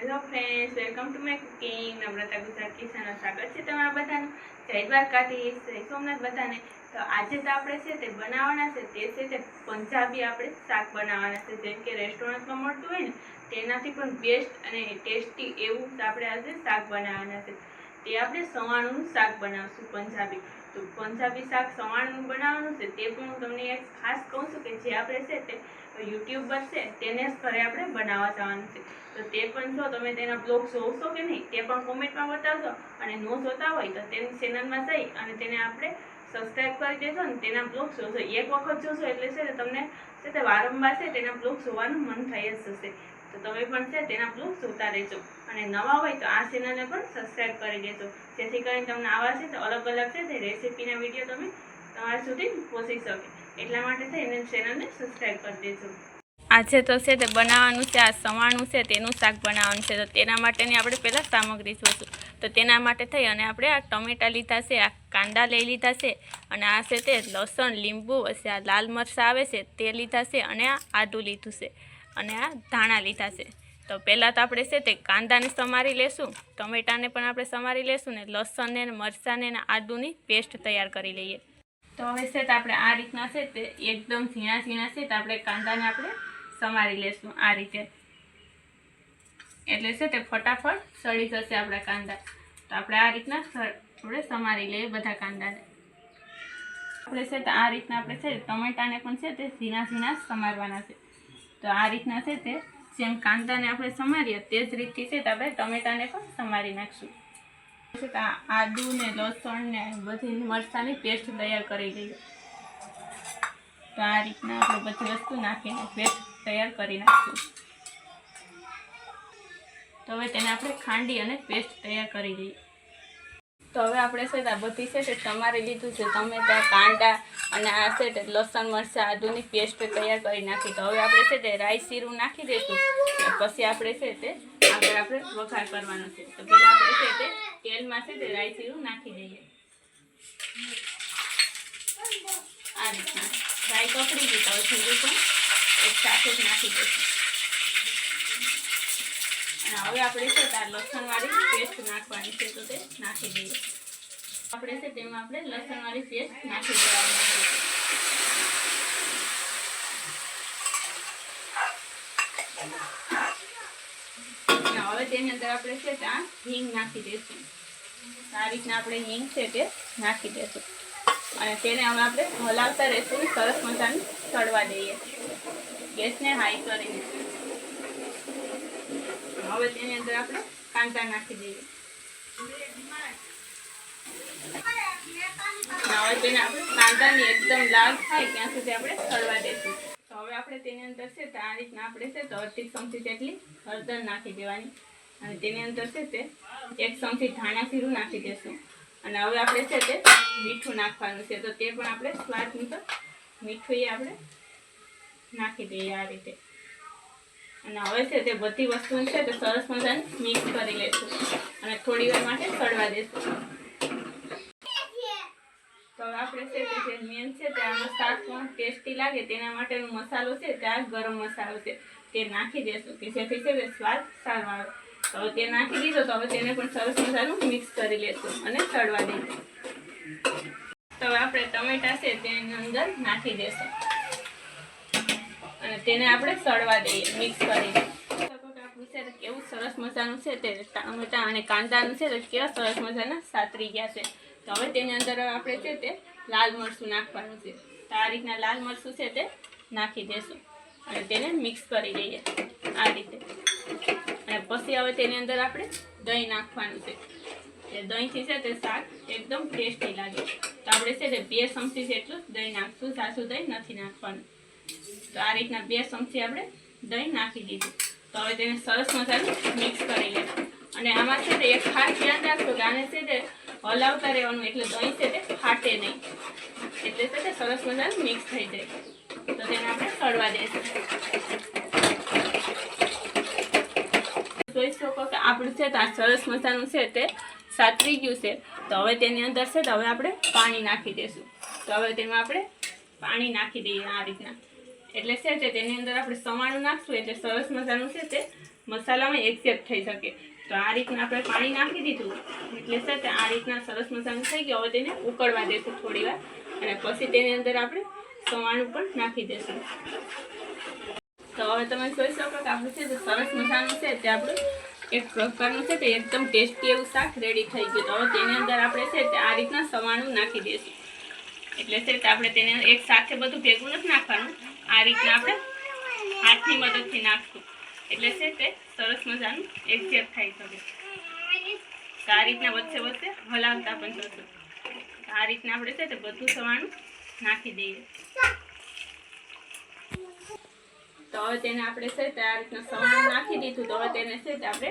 Hello friends welcome to my cooking Namrata Gujarat કિસાનો સ્વાગત છે તમારા બધાને. જય દ્વારકાથી જય સોમનાથ બધાને. તો આજે તો આપણે છે તે બનાવવાના છે, તે છે તે પંજાબી આપણે શાક બનાવવાના છે. જેમ કે રેસ્ટોરન્ટમાં મળતું હોય ને, તેનાથી પણ બેસ્ટ અને ટેસ્ટી એવું આપણે આજે શાક બનાવવાના છે. તે આપણે સવાણનું શાક બનાવશું પંજાબી. તો પંજાબી શાક સવાણું બનાવવાનું છે, તે પણ હું તમને એક ખાસ કહું છું કે જે આપણે છે તે યુટ્યુબર છે તેને જ ઘરે આપણે બનાવવા જવાનું છે. તો તે પણ જો તમે તેના બ્લોગ જોશો કે નહીં, તે પણ કોમેન્ટમાં બતાવશો અને ન જોતા હોય તો તેની ચેનલમાં જઈ અને તેને આપણે સબસ્ક્રાઇબ કરી દેજો ને તેના બ્લોગ જોશો એક વખત જોશો એટલે છે ને તમને છે તે વારંવાર છે તેના બ્લોગ જોવાનું મન થઈ જ જશે. તો તમે પણ છે તેના બ્લોગ જોતા રહેજો. અને નવા હોય તો આ ચેનલને પણ સબસ્ક્રાઇબ કરી દેજો. જેથી કરીને તમને આવા છે તો અલગ અલગ છે તે રેસીપીના વીડિયો તમે તમારા સુધી પહોંચી શકે. એટલા માટે થઈને ચેનલને સબસ્ક્રાઈબ કરી દેજો. આજે તો છે તે બનાવવાનું છે, આ સવાણું છે, તેનું શાક બનાવવાનું છે. તો તેના માટેની આપણે પહેલાં સામગ્રી જોઈશું તો તેના માટે થઈ અને આપણે આ ટમેટાં લીધા છે, આ કાંદા લઈ લીધા છે અને આ છે તે લસણ, લીંબુ હશે આ લાલ મરચાં આવે છે તે લીધા છે અને આ આદું લીધું છે અને આ ધાણા લીધા છે. તો પહેલાં તો આપણે છે તે કાંદાને સમારી લેશું, ટમેટાને પણ આપણે સમારી લેશું ને લસણને મરચાંને આદુની પેસ્ટ તૈયાર કરી લઈએ. તો હવે છે તો આપણે આ રીતના છે તે એકદમ ઝીણા ઝીણા છે તો આપણે કાંદાને આપણે સમારી લેશું આ રીતે. એટલે છે તે ફટાફટ સળી જશે આપણા કાંદા. તો આપણે આ રીતના આપણે સમારી લઈએ બધા કાંદાને. આપણે છે તો આ રીતના આપણે છે ટમેટાને પણ છે તે ઝીણા ઝીણા સમારવાના છે. તો આ રીતના છે તે જેમ કાંદાને આપણે સમારીએ તે જ રીતથી છે તે આપણે ટમેટાને પણ સમારી નાખશું. આદુ ને લસણ ને બધી મરચાંની પેસ્ટ તૈયાર કરી લઈએ. તો આ રીતના આપણે બધી વસ્તુ નાખીને પેસ્ટ તૈયાર કરી નાખશું. તો હવે તેને આપણે ખાંડી અને પેસ્ટ તૈયાર કરી દઈએ તો હવે આપણે છે આ બધી છે તમારે લીધું છે. તમે ત્યાં કાંડા અને આ છે લસણ, મરચાં, આદુની પેસ્ટ તૈયાર કરી નાખી. તો હવે આપણે છે તે રાઈ શીરું નાખી દઈશું. પછી આપણે છે તે આગળ આપણે વઘાર કરવાનો છે. તો પહેલાં આપણે છે તે તેલમાં છે તે રાઈ જીરું નાખી દઈએ આ રીતના રાઈ કપડી તો હવે જીરું પણ એક સાથે જ નાખી દઈશું અને હવે આપણે છે તાર લસણવાળી પેસ્ટ નાખવાની છે તો તે નાખી દઈએ આપણે છે તેમાં આપણે લસણવાળી પેસ્ટ નાખી દેવાની છે અને હવે તેની અંદર આપણે છે આ હિંગ નાખી દઈશું આ રીતના આપણે હિંગ છે તે નાખી દઈશું અને તેને હવે આપણે હલાવતા રહેશું, સરસ મજાનું ચડવા દઈએ. ગેસને હાઈ કરીને. હવે તેની અંદર આપણે કાંદા નાખી દઈએ. હવે તેને આપણે કાંદાની એકદમ લાલ થાય ત્યાં સુધી આપણે સળવા દઈશું તો હવે આપણે તેની અંદર છે આ રીતના આપણે છે તો અડધી ચમચી જેટલી હળદર નાખી દેવાની. અને તેની અંદર છે તે એક ચમચી ધાણા જીરું નાખી દેશું. અને હવે આપણે છે તે મીઠું નાખવાનું છે. તો તે પણ આપણે સ્વાદ મુજબ મીઠું એ આપણે નાખી દઈએ આ રીતે. અને હવે છે તે બધી વસ્તુ છે તે સરસ મજાને મિક્સ કરી લેશું. અને થોડી વાર માટે સડવા દેશું. તો હવે આપણે છે તે જે મેન છે તે આનો શાક પણ ટેસ્ટી લાગે તેના માટેનો મસાલો છે તે આ ગરમ મસાલો છે તે નાખી દેશું કે જેથી છે તે સ્વાદ સારો આવે. તો તે નાખી દીધો તો હવે તેને પણ સરસ મજાનું મિક્સ કરી લેશું અને ચડવા દઈશું. તો હવે આપણે ટમેટા છે તેની અંદર નાખી દેશું. અને તેને આપણે સળવા દઈએ મિક્સ કરી. કેવું સરસ મજાનું છે તે ટામેટા અને કાંદાનું છે તો કેવા સરસ મજાના સાતરી ગયા છે. તો હવે તેની અંદર આપણે છે તે લાલ મરચું નાખવાનું છે. તો આ રીતના લાલ મરચું છે તે નાખી દેશું અને તેને મિક્સ કરી દઈએ. આ રીતે. અને પછી હવે તેની અંદર આપણે દહીં નાખવાનું છે. એ દહીંથી છે તે શાક એકદમ ટેસ્ટી લાગે. તો આપણે છે તે બે ચમચી જેટલું દહીં નાખશું, સાસુ દહીં નથી નાખવાનું. તો આ રીતના બે ચમચી આપણે દહીં નાખી દીધું. તો હવે તેને સરસ મજાનું મિક્સ કરી લઈશું અને આમાં છે તે એક ખાસ ધ્યાન રાખજો કે આને છે તે હલાવતા રહેવાનું એટલે દહીં છે તે ફાટે નહીં. એટલે છે તે સરસ મજાનું મિક્સ થઈ જાય. તો તેને આપણે સળવા દઈશું જોઈ શકો કે આપણું છે તો આ સરસ મજાનું છે તે સાતરી ગયું છે. તો હવે તેની અંદર છે તો હવે આપણે પાણી નાખી દઈશું. તો હવે તેમાં આપણે પાણી નાખી દઈએ આ રીતના. એટલે છે તે તેની અંદર આપણે સવાણું નાખશું એટલે સરસ મજાનું છે તે મસાલામાં એક્સેપ્ટ થઈ શકે. તો આ રીતના આપણે પાણી નાખી દીધું. એટલે છે તે આ રીતના સરસ મજાનું થઈ ગયું. હવે તેને ઉકળવા દેશું થોડી વાર અને પછી તેની અંદર આપણે સવાણું પણ નાખી દઈશું તો હવે તમે જોઈ શકો કે આપણું છે સરસ મસાનું છે તે આપણું એક પ્રકારનું છે તે એકદમ ટેસ્ટી એવું શાક રેડી થઈ ગયું. તો હવે તેની અંદર આપણે છે તે આ રીતના સવાણું નાખી દઈશું. એટલે છે તે આપણે તેને એક સાથે બધું ભેગું નથી નાખવાનું. આ રીતના આપણે હાથની મદદથી નાખશું. એટલે છે તે સરસ મજાનું એક્ઝેક્ટ થઈ શકે તો આ રીતના વચ્ચે વચ્ચે હલાવતા પણ જશું. આ રીતના આપણે છે તે બધું સવાણું નાખી દઈએ. તો હવે તેને આપણે છે તે આ રીતના સમાન નાખી દીધું. તો હવે તેને છે તે આપણે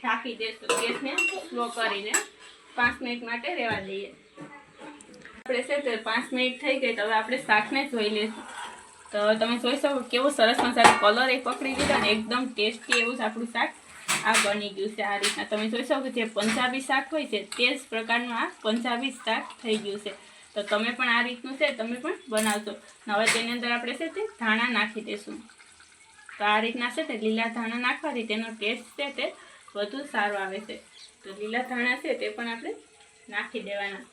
ઢાંકી દઈશું ગેસને સ્લો કરીને પાંચ મિનિટ માટે રહેવા દઈએ. આપણે છે તે પાંચ મિનિટ થઈ ગઈ તો હવે આપણે શાકને જોઈ લઈશું. તો તમે જોઈ શકો કેવો સરસ મસાલો કલર એ પકડી દીધો ને એકદમ ટેસ્ટી એવું જ આપણું શાક આ બની ગયું છે આ રીતના. તમે જોઈ શકો જે પંજાબી શાક હોય છે તે જ પ્રકારનું આ પંજાબી શાક થઈ ગયું છે. તો તમે પણ આ રીતનું છે, તમે પણ બનાવશો. હવે તેની અંદર આપણે છે તે ધાણા નાખી દઈશું તો આ રીતના છે તે લીલા ધાણા નાખવાથી તેનો ટેસ્ટ છે તે વધુ સારો આવે છે. તો લીલા ધાણા છે તે પણ આપણે નાખી દેવાના.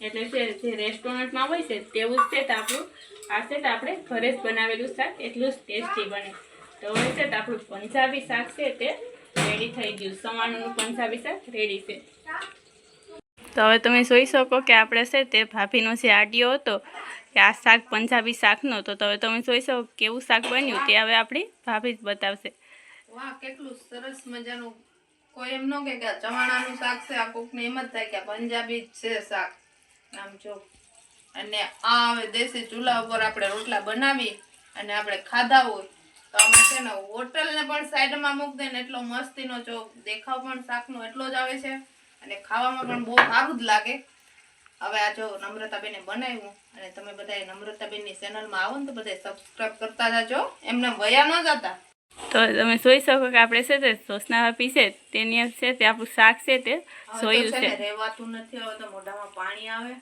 એટલે છે જે રેસ્ટોરન્ટમાં હોય છે તેવું જ છે તો આપણું, આ છે તો આપણે ઘરે જ બનાવેલું શાક, એટલું જ ટેસ્ટી બને. તો હવે છે તો આપણું પંજાબી શાક છે તે રેડી થઈ ગયું. સવારનું પંજાબી શાક રેડી છે. તો હવે તમે જોઈ શકો કે આપણે છે તે ભાભીનો જે આડિયો હતો કે આ શાક પંજાબી શાકનો તો હવે તમે જોઈ શકો કેવું શાક બન્યું તે હવે આપણી ભાભી જ બતાવશે. વાહ, કેટલું સરસ મજાનું. કોઈ એમ ન કે ચવાણાનું શાક છે, આ કોકને એમ જ થાય કે પંજાબી જ છે શાક. આમ જો. અને આ હવે દેશી ચૂલા ઉપર આપણે રોટલા બનાવી અને આપણે ખાધા હોય, તો આમાં છે ને હોટલને પણ સાઈડમાં મૂક દે ને એટલો મસ્તીનો જો દેખાવ પણ શાકનો એટલો જ આવે છે. અને ખાવામાં પણ બહુ સારું જ લાગે. હવે આ જો નમ્રતાબેને બનાવ્યું અને તમે બધા નમ્રતાબેનની ચેનલમાં આવો ને તો બધા સબસ્ક્રાઈબ કરતા જાજો. એમને વયા ન જતા. તો તમે જોઈ શકો કે આપણે છે તે સોસના છે તેની છે તે આપણું શાક છે તે સોયું છે રહેવાતું નથી હવે તો મોઢામાં પાણી આવે.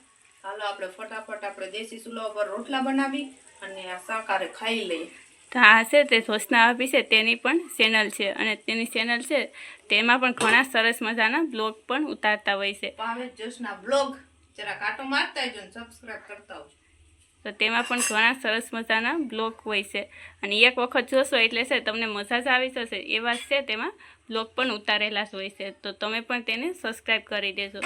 હાલો આપણે ફટાફટ આપણે દેશી ચૂલા ઉપર રોટલા બનાવી અને આ શાકારે ખાઈ લઈએ. તો આ છે તે સોસના ભાભી છે તેની પણ ચેનલ છે અને તેની ચેનલ છે તેમાં પણ ઘણા સરસ મજાના બ્લોગ પણ ઉતારતા હોય છે. પાવેશ જોશના બ્લોગ. જરા કાંટો મારતા આવજો ને કરતા આવજો. તો તેમાં પણ ઘણા સરસ મજાના બ્લોગ હોય છે. અને એક વખત જોશો એટલે છે તમને મજા જ આવી જશે. એવા છે તેમાં બ્લોગ પણ ઉતારેલા જ હોય છે. તો તમે પણ તેને સબસ્ક્રાઈબ કરી દેજો.